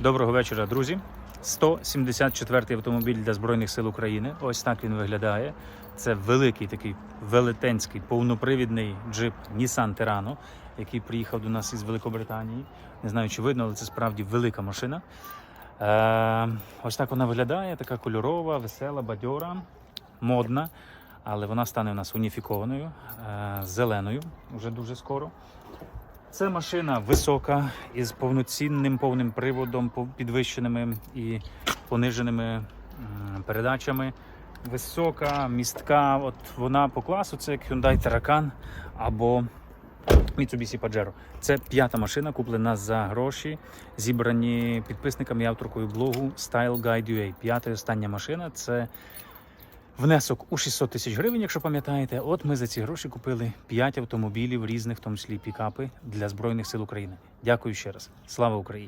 Доброго вечора, друзі. 174-й автомобіль для Збройних сил України. Ось так він виглядає. Це великий такий велетенський повнопривідний джип Nissan Terrano, який приїхав до нас із Великобританії. Не знаю, чи видно, але це справді велика машина. Е, ось так вона виглядає, така кольорова, весела, бадьора, модна. Але вона стане у нас уніфікованою, е, зеленою вже дуже скоро. Це машина висока із повноцінним повним приводом, підвищеними і пониженими передачами. Висока, містка. От вона по класу це як Hyundai Terracan або Mitsubishi Pajero. Це п'ята машина, куплена за гроші, зібрані підписниками і авторкою блогу Style Guide UA. П'ята і остання машина. Це Внесок у 600 тисяч гривень, якщо пам'ятаєте. От ми за ці гроші купили 5 автомобілів різних, в тому числі пікапи для Збройних сил України. Дякую ще раз. Слава Україні!